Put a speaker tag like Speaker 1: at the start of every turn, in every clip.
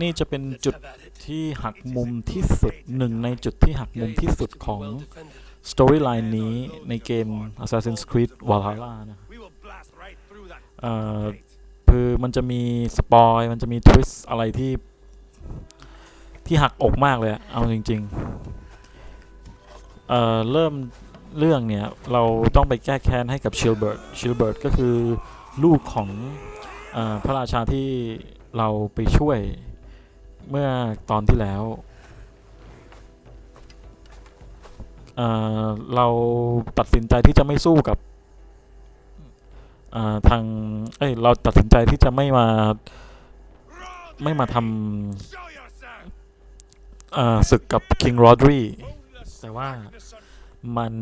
Speaker 1: นี่จะเป็น
Speaker 2: Let's
Speaker 1: จุด
Speaker 2: have at it.
Speaker 1: ที่หักมุมที่สุดหนึ่งในจุดที่หักมุม
Speaker 2: Gate
Speaker 1: ที่สุด
Speaker 2: to be
Speaker 1: ของ
Speaker 2: well defended.
Speaker 1: storyline นี้ในเกม Assassin's Creed Valhalla นะ
Speaker 3: We will blast right through that
Speaker 1: เอ่อ
Speaker 3: gate.
Speaker 1: คือมันจะมีสปอยมันจะมีทวิสอะไรที่ ที่หักอกมากเลยอะเอาจริงๆเอ่อเริ่มเรื่องเนี่ย เราต้องไปแก้แค้นให้กับชิลเบิร์ตชิลเบิร์ตก็คือลูกของเออพระราชาที่ เราไปช่วยเมื่อตอนที่แล้วเเราตัดสินใจที่จะไม่สู้กับาทางเอ้ยเราตัดสินใจที่จะไม่มาไม่มาทำาศึกกับ King Rodri
Speaker 3: Boneless
Speaker 1: แต่ว่ามัน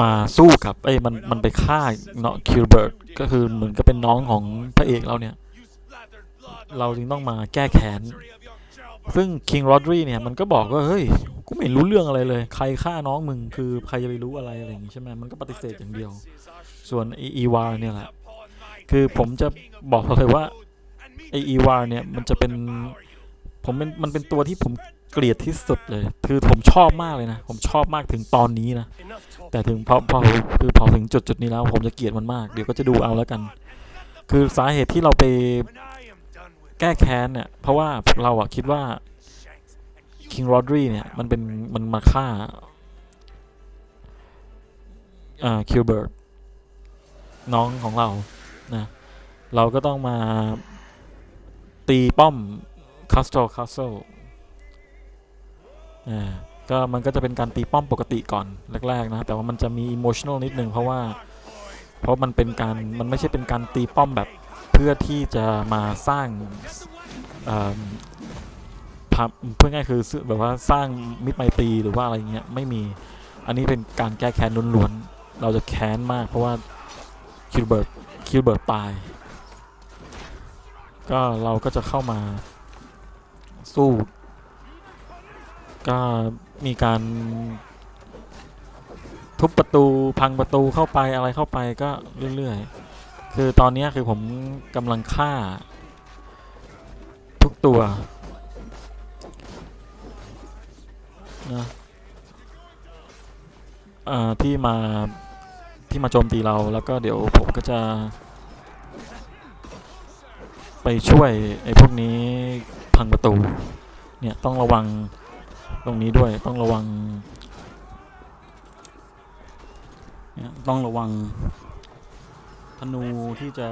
Speaker 1: มาสู้กับเอ้ยมันมันไปฆ่าเนาะคิลเบิร์ตก็คือเหมือนก็เป็นน้องของพระเอกเราเนี่ย เราจึงต้องมาแก้แค้น ซึ่ง King Rodri เนี่ยมันก็บอกว่าเฮ้ยกูไม่รู้เรื่องอะไรเลย ใครฆ่าน้องมึงคือใครจะไปรู้อะไรอะไรอย่างงี้ใช่ไหมมันก็ปฏิเสธอย่างเดียว ส่วนไออีวาเนี่ยแหละ คือผมจะบอกเลยว่าไออีวาเนี่ยมันจะเป็นผมเป็นมันเป็นตัวที่ผมเกลียดที่สุดเลย คือผมชอบมากเลยนะ ผมชอบมากถึงตอนนี้นะ แต่ถึงพอพอคือพอถึงจุดจุดนี้แล้ว ผมจะเกลียดมันมาก เดี๋ยวก็จะดูเอาแล้วกัน คือสาเหตุที่เราไป แก้แค้นเนี่ยเพราะว่าเราอะคิดว่า
Speaker 3: Shanks and you
Speaker 1: King Rodri เนี่ยมันเป็นมันมาฆ่าอ่าคิวเบิร์ตน้องของเรานะเราก็ต้องมาตีป้อมคาสโตรคาสเซิลอ่าก็มันก็จะเป็นการตีป้อมปกติก่อนแรกๆนะแต่ว่ามันจะมีอิโมชัน a ลนิดนึงเพราะว่าเพราะมันเป็นการมันไม่ใช่เป็นการตีป้อมแบบ เพื่อที่จะมาสร้างเพื่อง่ายคือซื้อแบบว่าสร้างมิตรไมตรีหรือว่าอะไรเงี้ยไม่มีอันนี้เป็นการแก้แค้นล้วนๆเราจะแค้นมากเพราะว่าคิวเบิร์ตคิวเบิร์ตตาย ก็เราก็จะเข้ามาสู้ก็มีการทุบประตูพังประตูเข้าไปอะไรเข้าไปก็เรื่อยๆ คือตอนนี้คือผมกำลังฆ่า ทุกตัวนะที่มาที่มาโจมตีเราแล้วก็เดี๋ยวผมก็จะ ไปช่วยไอ้พวกนี้พังประตู เนี่ยต้องระวังตรงนี้ด้วยต้องระวังเนี่ยต้องระวัง ธนูที่จะ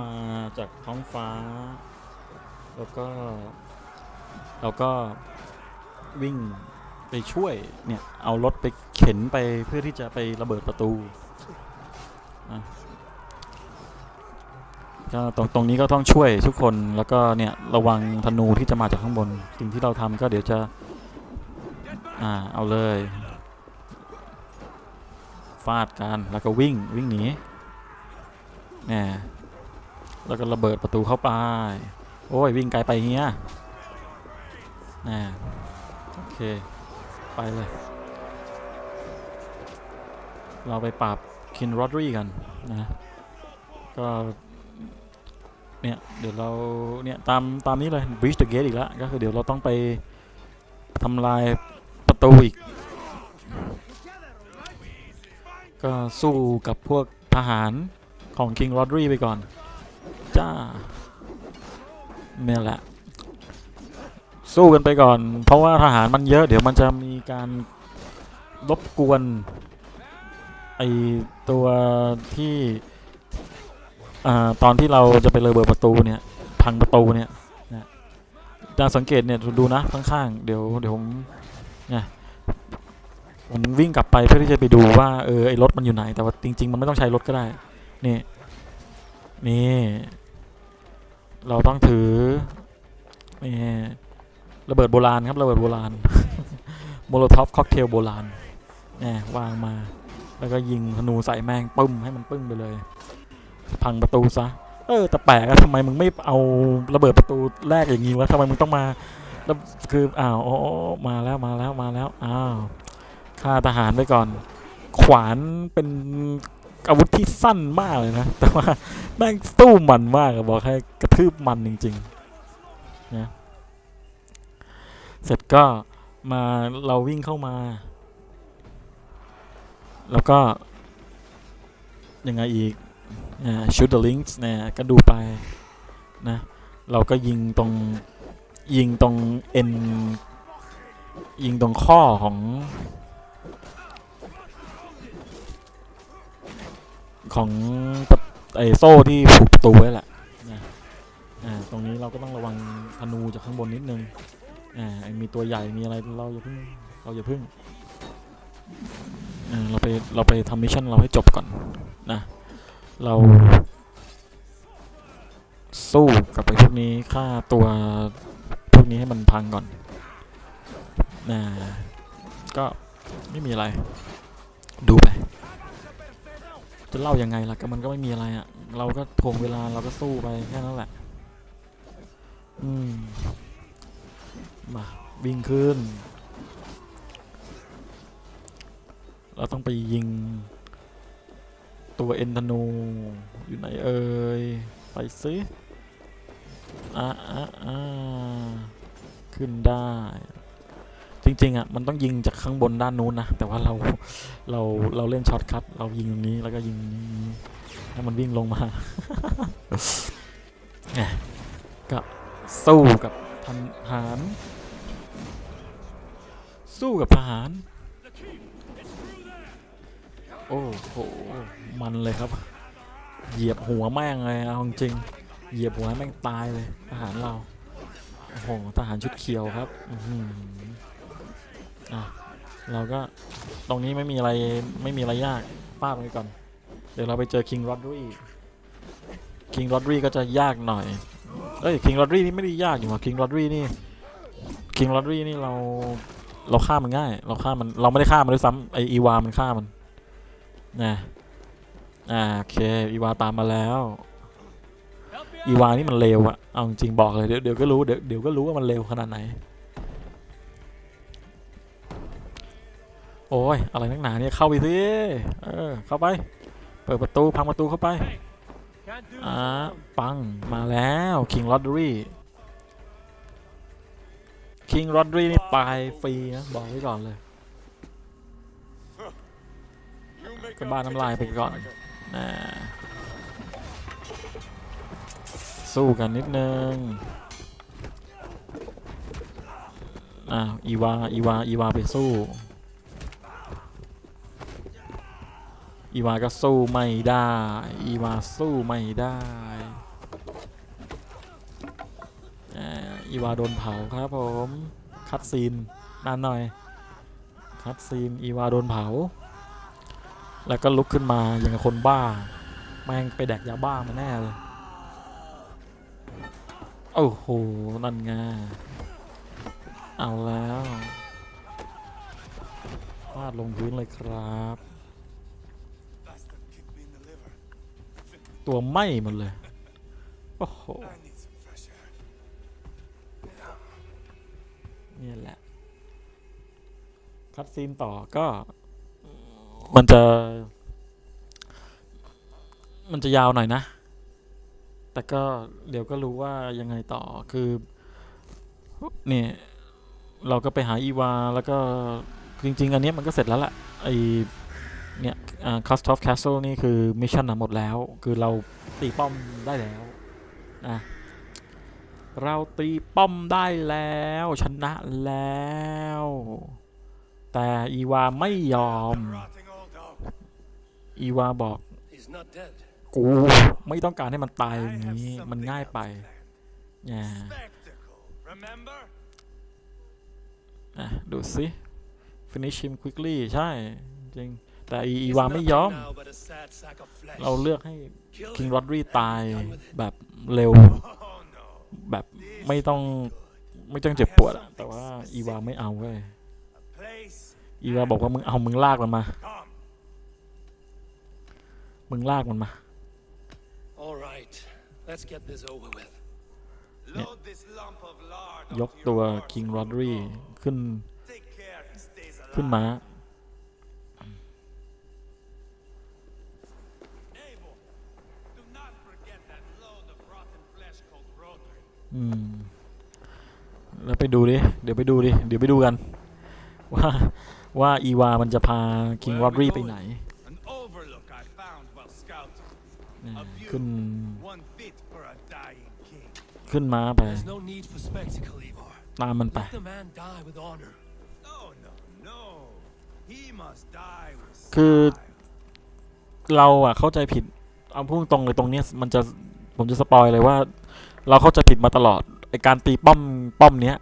Speaker 1: มาจากท้องฟ้า แล้วก็เราก็วิ่งไปช่วยเนี่ยเอารถไปเข็นไปเพื่อที่จะไประเบิดประตูก็ตรงตรงนี้ก็ต้องช่วยทุกคนแล้วก็เนี่ยระวังธนูที่จะมาจากข้างบน สิ่งที่เราทำก็เดี๋ยวจะอ่าเอาเลยฟาดกันแล้วก็วิ่งวิ่งหนี นี่ยแล้วก็ระเบิดประตูเข้าไป โอ้ย วิ่งไกลไปเฮียนี่โอเค ไปเลย เราไปปราบคินโรดรีกันนะ ก็เนี่ย เดี๋ยวเราเนี่ย ตามตามนี้เลย breach the gate อีกแล้ว ก็คือเดี๋ยวเราต้องไปทำลายประตูอีก ก็สู้กับพวกทหาร ของ King Rodri ไปก่อน จ้าเนี่ยแหละ สู้กันไปก่อน เพราะว่าทหารมันเยอะ เดี๋ยวมันจะมีการรบกวนไอตัวที่อ่าตอนที่เราจะไประเบิดประตูเนี่ยพังประตูเนี่ยนะจะสังเกตเนี่ยดูนะข้างๆเดี๋ยวเดี๋ยวผมเนี่ยผมวิ่งกลับไปเพื่อที่จะไปดูว่าเออไอรถมันอยู่ไหนแต่ว่าจริง ๆ มันไม่ต้องใช้รถก็ได้ นี่ นี่ เราต้องถือ นี่ ระเบิดโบราณครับ ระเบิดโบราณ โมโลท็อปค็อกเทลโบราณนี่วางมา แล้วก็ยิงธนูใส่แมงปึ้มให้มันปึ้งไปเลย พังประตูซะ เออ แต่แปลกอะทำไมมึงไม่เอาระเบิดประตูแรกอย่างงี้วะทำไมมึงต้องมาแล้วคือ อ้าวอ๋อมาแล้ว มาแล้ว มาแล้ว อ้าว ฆ่าทหารไปก่อน ขวานเป็น อาวุธที่สั้นมากเลยนะ แต่ว่าแม่งสู้มันมากบอกให้กระทืบมันจริงๆนะเสร็จก็มาเราวิ่งเข้ามา แล้วก็ ยังไงอีกชูดเดอร์ลิงส์เนี่ยก็ดูไปนะ เราก็ยิงตรงยิงตรงเอ็นยิงตรงข้อของ ของไอโซ่ที่ผูกประตูไว้แหละนะอ่าตรงนี้เราก็ต้องระวังธนูจากข้างบนนิดนึงอ่าไอ้มีตัวใหญ่มีอะไรเราอย่าเพิ่งเราอย่าเพิ่งอ่าเราไปเราไปทำมิชชั่นเราให้จบก่อนนะเรา สู้กับไปพวกนี้ฆ่าตัวพวกนี้ให้มันพังก่อนนะก็ไม่มีอะไร ดูไป จะเล่ายังไงล่ะก็มันก็ไม่มีอะไรอะ่ะ เราก็ทวงเวลาเราก็สู้ไปแค่นั้นแหละ อืม มาวิ่งขึ้น เราต้องไปยิง ตัวเอ็นธนู อยู่ไหนเอ่ย ไปซิอ่าอ่าอ่าขึ้นได้ จริง ๆ อะ มันต้องยิงจากข้างบนด้านนู้นนะ แต่ว่าเรา เรา เราเล่นช็อตคั เรายิงตรงนี้แล้วก็ยิงนี้ให้มันวิ่งลงมาแง่ก็สู้กับทหาร สู้กับทหาร โอ้โห มันเลยครับ เหยียบหัวแม่งเลยเอาจริง เหยียบหัวแม่งตายเลยทหารเรา โอ้โห ทหารชุดเขียวครับ อืออะเราก็ตรงนี้ไม่มีอะไรไม่มีอะไรยาก ฟาดไปก่อน เดี๋ยวเราไปเจอคิงรอดรีคิงรอดรีก็จะยากหน่อย เอ้ยคิงรอดรีนี่ไม่ได้ยากอยู่หรอคิงรอดรีนี่คิงรอดรีนี่เราเราฆ่ามันง่าย เราฆ่ามันเราไม่ได้ฆ่ามันด้วยซ้ำไออีวามันฆ่ามันนะอ่าโอเคอีวาตามมาแล้วอีวานี่มันเลวอะเอาจริงบอกเลยเดี๋ยวเดี๋ยวก็รู้เดี๋ยวเดี๋ยวก็รู้ว่ามันเลวขนาดไหน โอ้ยอะไรนักหนาเนี่ยเข้าไปสิเออเข้าไป เปิดประตูพังประตูเข้าไปอ่าปังมาแล้ว King Rodri King Rodri นี่ตายฟรีนะบอกไว้ก่อนเลยก็บ้านน้ำลายไปก่อนนะสู้กันนิดนึงอ้าวอีวาอีวาอีวาไปสู้ อีวาก็สู้ไม่ได้ อีวาสู้ไม่ได้อีวาโดนเผาครับผม คัดซีนนานหน่อย คัดซีนอีวาโดนเผา แล้วก็ลุกขึ้นมาอย่างคนบ้า แม่งไปแดกยาบ้ามาแน่เลย โอ้โห นั่นไง เอาแล้วฟาดลงพื้นเลยครับ ตัวไหม้หมดเลย โอ้โห นี่แหละ คัดซีนต่อก็ มันจะ มันจะยาวหน่อยนะ แต่ก็เดี๋ยวก็รู้ว่ายังไงต่อคือ เนี่ย เราก็ไปหาอีวา แล้วก็จริง ๆ อันนี้มันก็เสร็จแล้วแหละไอ คัสทอฟแคสเซิลนี่คือมิชชั่นหมดแล้ว คือเราตีป้อมได้แล้วนะเราตีป้อมได้แล้ว ชนะแล้ว แต่อีวาไม่ยอม อีวาบอก กูไม่ต้องการให้มันตายอย่างนี้ มันง่ายไปเนี่ยดูสิ finish him quickly ใช่ จริง แต่อีอีวาไม่ยอม
Speaker 3: Now but a sad sack of flesh.
Speaker 1: เราเลือกให้
Speaker 3: Kill
Speaker 1: คิง
Speaker 3: him
Speaker 1: รอดรี
Speaker 3: and
Speaker 1: ตาย
Speaker 3: be done with it.
Speaker 1: แบบเร็ว
Speaker 3: Oh no.
Speaker 1: แบบไม่
Speaker 3: This
Speaker 1: ต้อง
Speaker 3: will be good.
Speaker 1: ไม่ต้องเจ็บปวดอะแต่ว่าอีวาไม่เอาเว้ย
Speaker 3: A place.
Speaker 1: อีวาบอกว่ามึงเอามึงลากมันมา
Speaker 3: Come.
Speaker 1: มึงลากมันมา
Speaker 2: All right, let's get this over with.
Speaker 3: Load this lump of lard
Speaker 1: ยก
Speaker 3: onto
Speaker 1: ตัว
Speaker 3: your horse
Speaker 1: คิง
Speaker 3: and
Speaker 1: รอดรี
Speaker 3: go.
Speaker 1: ขึ้น
Speaker 3: Take care he stays
Speaker 1: ขึ้น
Speaker 3: alive.
Speaker 1: ม้า
Speaker 3: Abel,
Speaker 1: อืม แล้วไปดูดิ เดี๋ยวไปดูดิ เดี๋ยวไปดูกัน ว่าว่าอีวามันจะพาคิงรอดรีไปไหน
Speaker 3: An overlook I found while scouting.
Speaker 1: อ่าขึ้น
Speaker 3: One fit for a dying king.
Speaker 1: ขึ้นม้าไป
Speaker 2: There's no need for spectacle, Ivar.
Speaker 1: ตามมันไป
Speaker 2: Let the man die with honor.
Speaker 3: No, no, no. He must die with
Speaker 1: คือ
Speaker 3: style.
Speaker 1: เราอะเข้าใจผิด เอาพูดตรงเลยตรงเนี้ยมันจะผมจะสปอยเลยว่า เราเข้าใจผิดมาตลอดไอการตีป้อมป้อมเนี้ย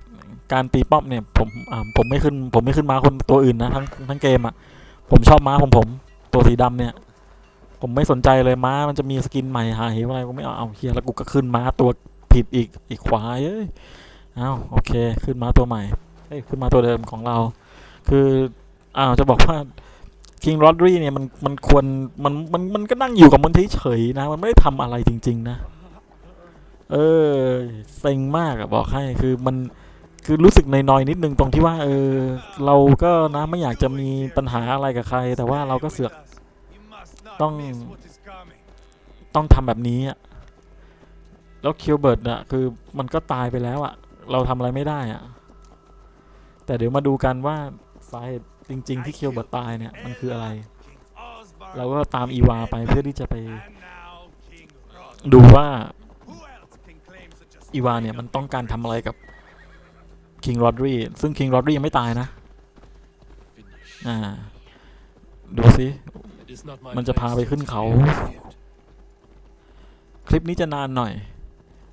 Speaker 1: การตีป้อมเนี่ยผมอ่าผมไม่ขึ้นผมไม่ขึ้นม้าคนตัวอื่นนะทั้งทั้งเกมอะผมชอบม้าของผมตัวสีดำเนี่ย ผมไม่สนใจเลยม้ามันจะมีสกินใหม่หาเหวอะไรก็ไม่เอาเอาเฮียแล้วกูก็ขึ้นม้าตัวผิดอีกอีกขวายเอ้ยเอาโอเค ขึ้นม้าตัวใหม่เอ้ยขึ้นมาตัวเดิมของเรา คืออ้าวจะบอกว่าคิงโรดรีเนี่ยมันมันควรมันมันมันก็นั่งอยู่กับมันเฉยๆนะ มันไม่ได้ทำอะไรจริง ๆ นะ เออเซ็งมากอะบอกให้คือมันคือรู้สึกนอยๆนิดนึงตรงที่ว่าเออเราก็นะไม่อยากจะมีปัญหาอะไรกับใคร แต่ว่าเราก็เสือกต้อง-ต้องทำแบบนี้อะแล้วคิวเบิร์ดอะคือมันก็ตายไปแล้วอะเราทำอะไรไม่ได้อะแต่เดี๋ยวมาดูกันว่าสาเหตุจริง ๆ ที่คิวเบิร์ดตายเนี่ยมันคืออะไร เราก็ตามอีวาไปเพื่อที่จะไปดูว่า อีวาเนี่ยมันต้องการทำอะไรกับคิงรอดรีซึ่งคิงรอดรียังไม่ตายนะ อ่า ดูสิ
Speaker 2: It is not my
Speaker 1: มันจะพา
Speaker 2: place
Speaker 1: ไปขึ้นเขา
Speaker 2: to execute.
Speaker 1: คลิปนี้จะนานหน่อย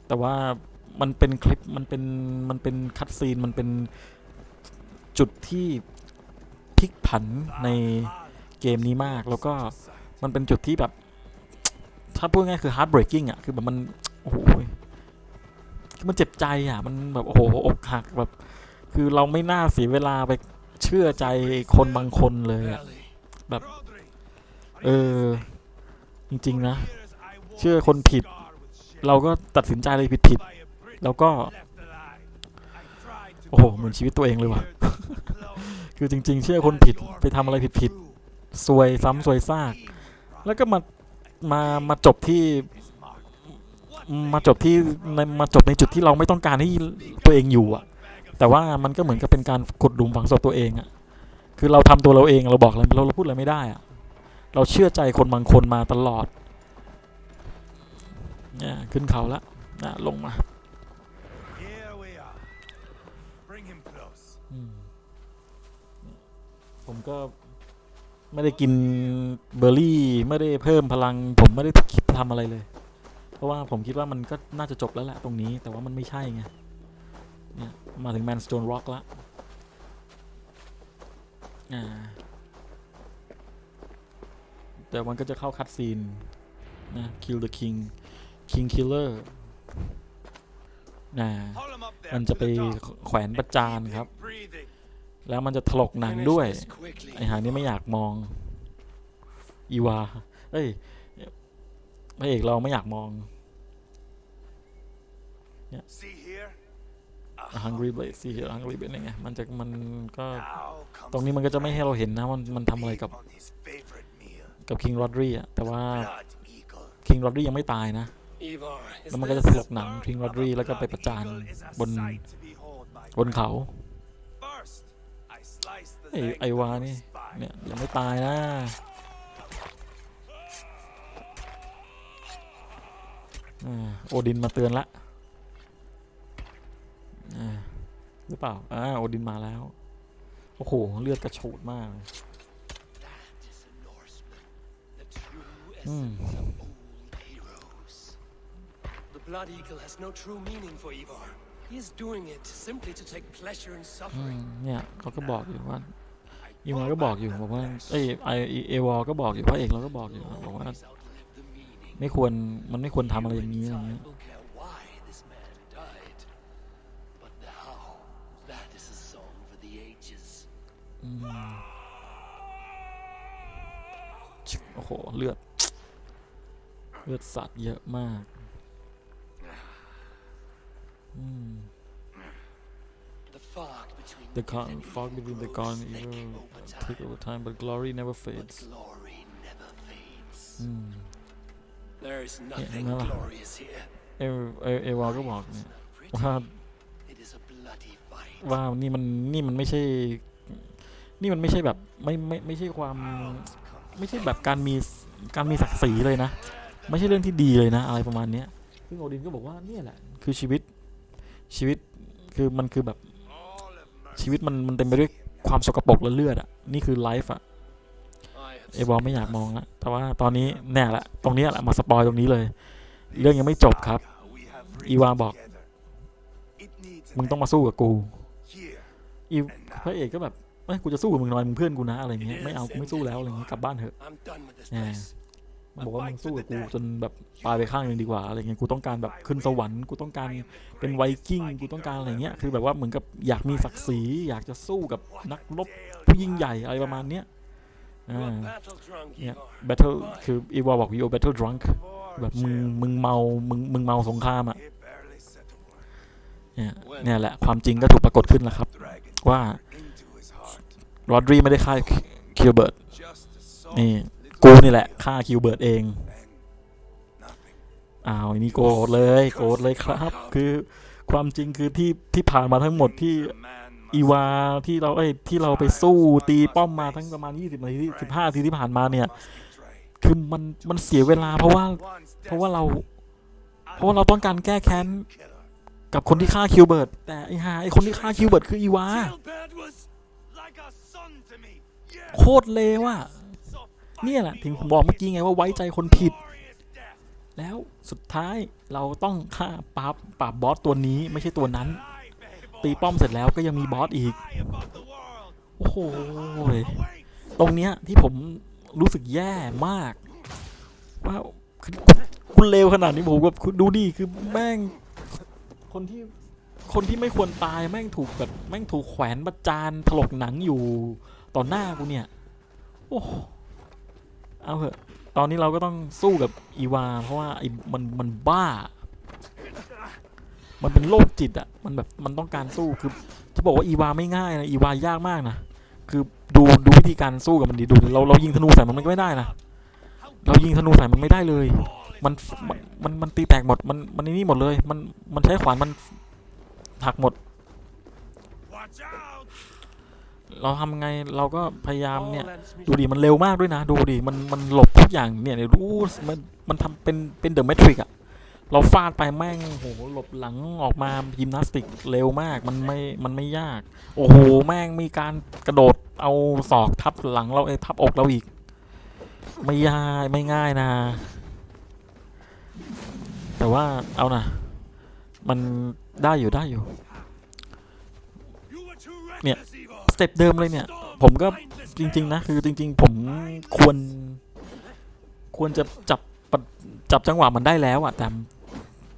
Speaker 1: แต่ว่ามันเป็นคลิปมันเป็นมันเป็นคัดซีนมันเป็นจุดที่พลิกผันในเกมนี้มาก แล้วก็มันเป็นจุดที่แบบ ถ้าพูดง่ายคือ heart breaking อะ คือแบบมัน โอ้โหคือ มันเจ็บใจอะ มันแบบโอ้โหอกหักแบบ คือเราไม่น่าเสียเวลาไปเชื่อใจคนบางคนเลยอะ
Speaker 2: Rally.
Speaker 3: Rodri,
Speaker 1: เออ จริง ๆ นะ เชื่อคนผิด เราก็ตัดสินใจอะไรผิดๆแล้วก็ โอ้โห เหมือนชีวิตตัวเองเลยว่ะ คือจริง ๆ เชื่อคนผิดไปทำอะไรผิดๆซวยซ้ำซวยซาก แล้วก็มามามาจบที่ มาจบที่ในมาจบในจุดที่เราไม่ต้องการให้ตัวเองอยู่อะแต่ว่ามันก็เหมือนกับเป็นการกดหลุมฝังศพตัวเองอะคือเราทำตัวเราเองเราบอกอะไรเราพูดอะไรไม่ได้อะเราเชื่อใจคนบางคนมาตลอดเนี่ยขึ้นเขาละนะลงมาผมก็ไม่ได้กินเบอร์รี่ ไม่ได้เพิ่มพลัง ผมไม่ได้คิดทำอะไรเลย เพราะว่าผมคิดว่ามันก็น่าจะจบแล้วแหละตรงนี้ แต่ว่ามันไม่ใช่ไง เนี่ย มาถึงแมนสโตนร็อกละ อ่า แต่มันก็จะเข้าคัดซีนนะ kill the king king killer นะมันจะไปแขวนประจานครับ แล้วมันจะถลกหนังด้วย ไอหานี่ไม่อยากมอง อีวา เอ้ย พระเอกเราไม่อยากมอง
Speaker 3: See here? A
Speaker 1: Hungry Blade สิ Hungry Blade ไงมันจะมันก็
Speaker 3: Now comes
Speaker 1: ตรงนี้มันก็จะไม่ให้เราเห็นนะมันมันทำอะไรกับ
Speaker 3: on his favorite meal.
Speaker 1: กับ King Rodri อะแต่ว่า
Speaker 3: Blood eagle.
Speaker 1: King Rodri ยังไม่ตายนะ
Speaker 2: Ivar, is
Speaker 1: แล้วมันก็จะ
Speaker 2: this-
Speaker 1: ถลกหนัง King Rodri แล้วก็ไปประจาน
Speaker 3: Blood eagle is a
Speaker 1: บน
Speaker 3: sight to behold, my
Speaker 1: บนเขา
Speaker 3: friend. First, I slice the
Speaker 1: ไอ
Speaker 3: leg
Speaker 1: ไอวา
Speaker 3: from
Speaker 1: นี่
Speaker 3: his spine.
Speaker 1: เนี่ยยังไม่ตายนะ โอดินมาเตือนละอ่าหรือเปล่า อ่า โอดินมาแล้ว โอ้โห เลือดกระโฉดมากเลย
Speaker 2: That is a Norseman, the true
Speaker 1: Hmm.
Speaker 2: essence of old heroes. The Blood Eagle has no true meaning for Ivar. He is doing it simply to take pleasure in
Speaker 1: อืม
Speaker 2: suffering.
Speaker 1: เนี่ยเขาก็บอกอยู่ว่า
Speaker 3: I
Speaker 1: อีวา
Speaker 3: pull
Speaker 1: ก็บอก
Speaker 3: back
Speaker 1: อยู่
Speaker 3: the
Speaker 1: บอกว่า
Speaker 3: flesh.
Speaker 1: เอ้ยไอเอวอก็บอกอยู่พระเอกเราก็บอกอยู่บอกว่า
Speaker 2: Always outlive the meaning.
Speaker 1: ไม่ควรมันไม่ควรทำอะไรอย่างนี้
Speaker 2: Time
Speaker 1: อย่างนี้
Speaker 2: will care why this man died. But the how, that is a song for the ages.
Speaker 1: อืมชึโอ้โห เลือด เลือดสัตว์เยอะมากอืม
Speaker 2: The fog between
Speaker 1: The
Speaker 2: good
Speaker 1: con
Speaker 2: and
Speaker 1: fog
Speaker 2: evil
Speaker 1: between the
Speaker 2: grows
Speaker 1: con and
Speaker 2: thick
Speaker 1: evil
Speaker 2: over
Speaker 1: take
Speaker 2: time,
Speaker 1: over time but glory never
Speaker 2: but
Speaker 1: fades
Speaker 2: glory never fades.
Speaker 1: อืม
Speaker 2: There is nothing
Speaker 1: no.
Speaker 2: glorious here.
Speaker 1: เอเอเอวาก็บอกเนี่ย
Speaker 2: Pretty
Speaker 1: ว่า
Speaker 2: It is a bloody fight.
Speaker 1: ว่านี่มันนี่มันไม่ใช่ นี่มันไม่ใช่แบบไม่ไม่ไม่ใช่ความไม่ใช่แบบการมีการมีศักดิ์ศรีเลยนะ ไม่ใช่เรื่องที่ดีเลยนะ อะไรประมาณเนี้ยซึ่งโอดินก็บอกว่าเนี่ยแหละคือชีวิตชีวิตคือมันคือแบบ
Speaker 3: All of mercy.
Speaker 1: ชีวิตมันมันเต็มไปด้วยความสกปรกและเลือดอะนี่คือไลฟ์อะ
Speaker 2: I have
Speaker 1: เอบอลไม่อยากมองละแต่ว่าตอนนี้แน่แหละตรงนี้แหละมาสปอยตรงนี้เลย เรื่องยังไม่จบครับ
Speaker 3: We have
Speaker 1: Iwan
Speaker 3: written
Speaker 1: บอก มึงต้องมาสู้กับกูอีพระเอกก็แบบเอ้ยกูจะสู้กับมึงหน่อยมึงเพื่อนกูนะอะไรเงี้ยไม่เอากูไม่สู้แล้วอะไรเงี้ยกลับบ้านเถอะมันบอกว่ามึงสู้กับกูจนแบบตายไปข้างหนึ่งดีกว่าอะไรเงี้ยกูต้องการแบบขึ้นสวรรค์กูต้องการเป็นไวกิ้งกูต้องการอะไรเงี้ยคือแบบว่าเหมือนกับอยากมีศักดิ์ศรีอยากจะสู้กับนักรบผู้ยิ่งใหญ่อะไรประมาณเนี้ย
Speaker 2: You
Speaker 1: อ่า
Speaker 2: are battle drunk,
Speaker 1: เนี่ย
Speaker 2: Ivar.
Speaker 1: battle คืออีวาบอก you battle drunk แบบมึง
Speaker 3: Jail.
Speaker 1: มึงเมามึงมึงเมาสงครามอะ
Speaker 3: He barely said a word.
Speaker 1: เนี่ยเนี่ยแหละความจริงก็ถูกปรากฏขึ้นแล้วครับ
Speaker 3: Dragon
Speaker 1: ว่า
Speaker 3: into his heart.
Speaker 1: โรดรีไม่ได้ฆ่าคิวเบิร์ต
Speaker 3: Just a soft
Speaker 1: นี่
Speaker 3: little
Speaker 1: กูนี่แหละฆ่าคิวเบิร์ตเอง
Speaker 3: and nothing.
Speaker 1: อ้าวอันนี้โกรธเลย โกรธเลยครับ คือความจริงคือที่ที่ผ่านมาทั้งหมดที่
Speaker 3: The man must
Speaker 1: อีวาที่เราเอ้ยที่เราไปสู้ตีป้อมมาทั้งประมาณ 20นาที15นาทีที่ผ่านมาเนี่ย คือมันมันเสียเวลา เพราะว่าเพราะว่าเรา เพราะว่าเราต้องการแก้แค้นกับคนที่ฆ่าคิวเบิร์ตแต่ไอ้หาไอ้คนที่ฆ่าคิวเบิร์ตคืออีวาโคตรเลวอะเนี่ยแหละถึงผมบอกเมื่อกี้ไงว่าไว้ใจคนผิด แล้วสุดท้ายเราต้องฆ่าปราบปราบบอสตัวนี้ไม่ใช่ตัวนั้น ตีป้อมเสร็จแล้วก็ยังมีบอสอีก โอ้โห ตรงเนี้ยที่ผมรู้สึกแย่มาก ว่าคุณเลวขนาดนี้ผมแบบคุณดูดิคือแม่ง คนที่คนที่ไม่ควรตายแม่งถูกแบบแม่งถูกแขวนประจานถลกหนังอยู่ต่อหน้ากูเนี่ย โอ้เอาเถอะ ตอนนี้เราก็ต้องสู้กับอีวา เพราะว่าไอ้มันมันบ้า มันเป็นโรคจิตอะมันแบบมันต้องการสู้คือจะบอกว่าอีวาไม่ง่ายนะอีวายากมากนะคือดูดูวิธีการสู้กับมันดีดูเราเรายิงธนูใส่มันมันก็ไม่ได้นะเรายิงธนูใส่มันไม่ได้เลย มันมันมันตีแตกหมดมันมันนี่หมดเลย มันมันใช้ขวานมันหักหมด เราทำไงเราก็พยายามเนี่ย ดูดิมันเร็วมากด้วยนะ ดูดิมันมันหลบทุกอย่างเนี่ยเนี่ยดูมันมันทำเป็นเป็นเดอะแมทริกอะ เราฟาดไปแม่งโหหลบหลังออกมายิมนาสติกเร็วมากมันไม่มันไม่ยาก โอ้โหแม่งมีการกระโดดเอาศอกทับหลังเราเอ้ทับอกเราอีก ไม่ยากไม่ง่ายนะ แต่ว่าเอานะมันได้อยู่ได้อยู่
Speaker 3: You were too
Speaker 1: Yeah.
Speaker 3: reckless, Ivar.
Speaker 1: สเต็ปเดิมเลยเนี่ย ผมก็จริง ๆ นะ คือจริง ๆ ผมควร ควรจะจับจับจังหวะมันได้แล้วอะแต่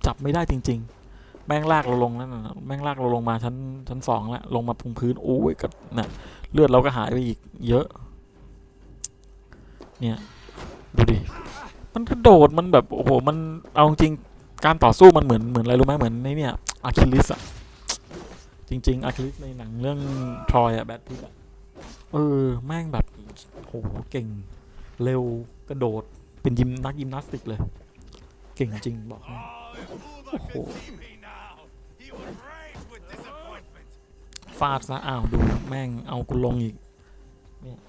Speaker 1: จับไม่ได้จริง ๆ แม่งลากเราลงนั่นนะแม่งลากเราลงมาชั้นชั้นสองแล้วลงมาพุงพื้นโอ้ยกับน่ะเลือดเราก็หายไปอีกเยอะ เนี่ยดูดิมันกระโดดมันแบบโอ้โหมันเอาจริงการต่อสู้มันเหมือนเหมือนอะไรรู้ไหมเหมือนในเนี่ยอะคิลิสอะจริง ๆอะคิลิสในหนังเรื่องทรอยอะแบทพิทอะเออแม่งแบบโหเก่ง เร็วกระโดดเป็นยิมนักยิมนาสติกเลย เก่งจริงบอกให้ ฟาดซะอ้าวดูแม่งเอากูลงอีกเนี่ย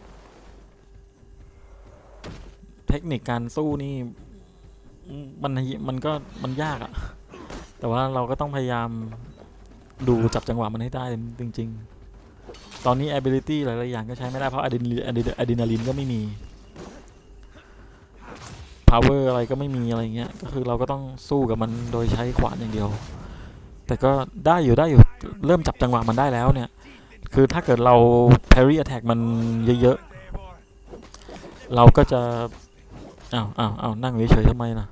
Speaker 1: เทคนิคการสู้นี่มันมันก็มันยากอะแต่ว่าเราก็ต้องพยายามดูจับจังหวะมันให้ได้จริง ๆ ตอนนี้ ability หลาย ๆ อย่างก็ใช้ไม่ได้เพราะอะดรีอะดรีอะดรีนาลินก็ไม่มี power อะไรก็ไม่มีอะไรเงี้ยก็คือเราก็ต้องสู้กับมันโดยใช้ขวานอย่างเดียว แต่ก็ได้อยู่ได้อยู่เริ่มจับจังหวะมันได้แล้วเนี่ย คือถ้าเกิดเรา parry attack มันเยอะ
Speaker 3: Eivor.
Speaker 1: ๆเราก็จะอ้าวอ้าวอ้าวนั่งเฉยๆทำไมนะ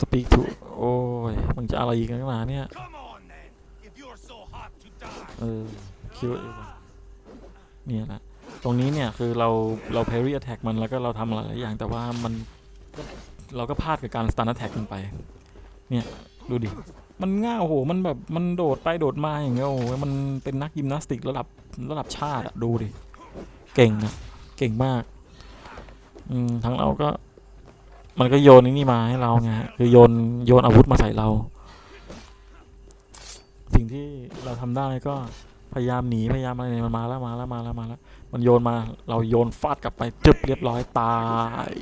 Speaker 1: speak to โอ้ยมึงจะอะไรอีกนักหนาเนี่ย
Speaker 3: Come on then, if you're so hot to die.
Speaker 1: เออคิดว่าเอวเนี่ยแหละ ตรงนี้เนี่ยคือเราเรา parry attack มันแล้วก็เราทำหลายอย่างแต่ว่ามันเราก็พลาดกับการ stun attack มันไป เนี่ยดูดิ มันง่าโอ้โห มันแบบมันโดดไปโดดมาอย่างเงี้ยโอ้โหมันเป็นนักยิมนาสติกระดับระดับชาติอะดูดิ เก่งอะเก่งมากอืมทั้งเราก็ มันก็โยนนี่มาให้เราไงคือโยนโยนอาวุธมาใส่เรา สิ่งที่เราทำได้ก็ พยายามหนีพยายามอะไรเนี่ยมันมาแล้วมาแล้วมาแล้วมาแล้ว มันโยนมาเราโยนฟาดกลับไปจึบเรียบร้อยตาย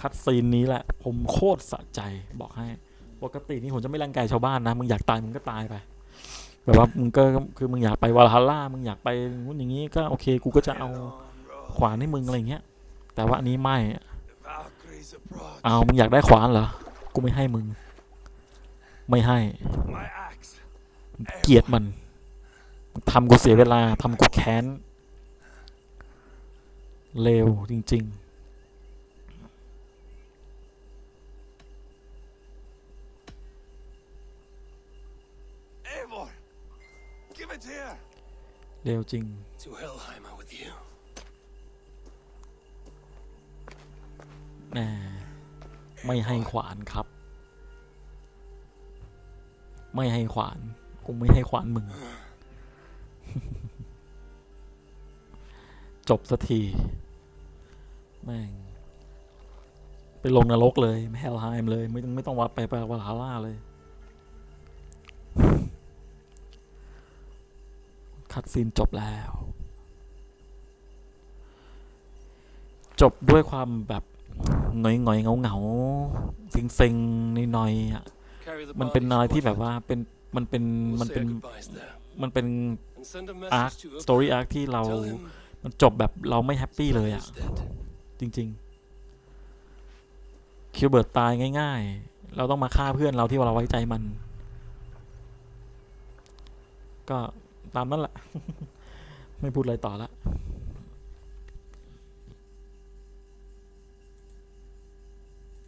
Speaker 1: คัดซีนนี้แหละ ผมโคตรสะใจบอกให้ปกตินี่ผมจะไม่รังแกชาวบ้านนะมึงอยากตายมึงก็ตายไปแบบว่ามึงก็คือมึงอยากไปวาลาฮาร่ามึงอยากไปนู้นอย่างนี้ก็โอเคกูก็จะเอาขวานให้มึงอะไรเงี้ย แต่ว่าอันนี้ไม่เอามึงอยากได้ขวานเหรอกูไม่ให้มึง ไม่ให้ เกลียดมันทำกูเสียเวลาทำกูแค้นเลวจริง
Speaker 3: Eivor! Give it here!
Speaker 1: ๆเลวจริง
Speaker 2: To Helheimer with you.
Speaker 1: แหมไม่ให้ขวานครับ ไม่ให้ขวาน กูไม่ให้ขวานมึง จบสักที แม่ง ไปลงนรกเลยแฮลไฮม์เลย ไม่ต้องไม่ต้องวัดไปไปวาลาล่าเลยคัดซีนจบแล้ว จบด้วยความแบบหงอยหงอยๆเงาเงาๆเซ็งเซ็งๆหน่อยๆอะ
Speaker 2: Carry the
Speaker 1: มันเป็น
Speaker 2: bodies
Speaker 1: อะไร
Speaker 2: to
Speaker 1: ที่แบบ
Speaker 2: Morford.
Speaker 1: ว่าเป็น มันเป็น
Speaker 2: We'll
Speaker 1: มัน
Speaker 2: say
Speaker 1: เป็น
Speaker 2: our goodbyes there.
Speaker 1: มันเป็น
Speaker 2: And send a
Speaker 1: อาร์ค
Speaker 2: message to
Speaker 1: สตอรี่อาร์คที่เรา
Speaker 2: Tell him
Speaker 1: มันจบแบบเราไม่แฮปปี้เลยอะ
Speaker 2: he's dead.
Speaker 1: จริงๆคิวเบิร์ตตายง่าย ๆ เราต้องมาฆ่าเพื่อนเราที่เราไว้ใจมัน ก็ตามนั้นแหละ ไม่พูดอะไรต่อละ
Speaker 2: เ